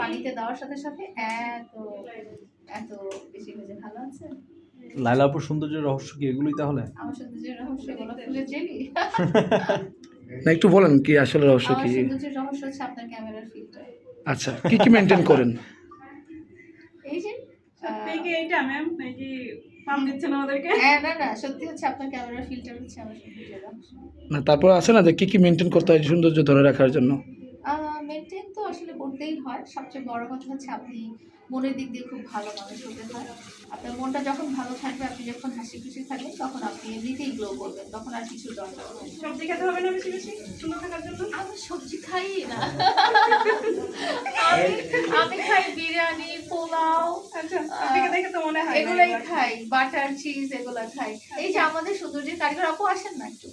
পানিতে দেওয়ার সাথে সাথে এত এত বেশি হয়েছে ভালো আছে? লাইলাপুর সৌন্দর্যের রহস্য কি এগুলোই তাহলে? আমার সৌন্দর্যের রহস্য গোলাপ ফুলের জেলি। না একটু বলেন কি আসলে রহস্য কি? সৌন্দর্যের রহস্য হচ্ছে আপনার ক্যামেরার ফিল্টার আচ্ছা কি কি মেনটেন করেন? এই যে এই যে এইটা ম্যাম এই যে পাম দিচ্ছেন আমাদেরকে? হ্যাঁ না না সত্যি হচ্ছে আপনার ক্যামেরার ফিল্টার হচ্ছে আমার সৌন্দর্যের রহস্য। না তারপর আছে না যে কি কি মেনটেন করতে হয় সৌন্দর্য ধরে রাখার জন্য? আসলে করতেই হয় সবচেয়ে বড় কথা হচ্ছে আপনি মনের দিক দিয়ে খুব ভালো মানুষ হতে হয়। আপনার মনটা যখন ভালো থাকবে আপনি যখন হাসি খুশি থাকবেন তখন আপনি এমনিতেই গ্লো করবেন তখন আর কিছু দরকার সবজি খেতে হবে না বেশি বেশি? সুন্দর থাকার জন্য? আমি সবজি খাই না। আমি আমি খাই বিরিয়ানি পোলাও আচ্ছা দেখে তো মনে হয় এগুলাই খাই বাটার চিজ এগুলা খাই। এই যে আমাদের সৌন্দর্যের কারিগর আপু আসেন না একটু?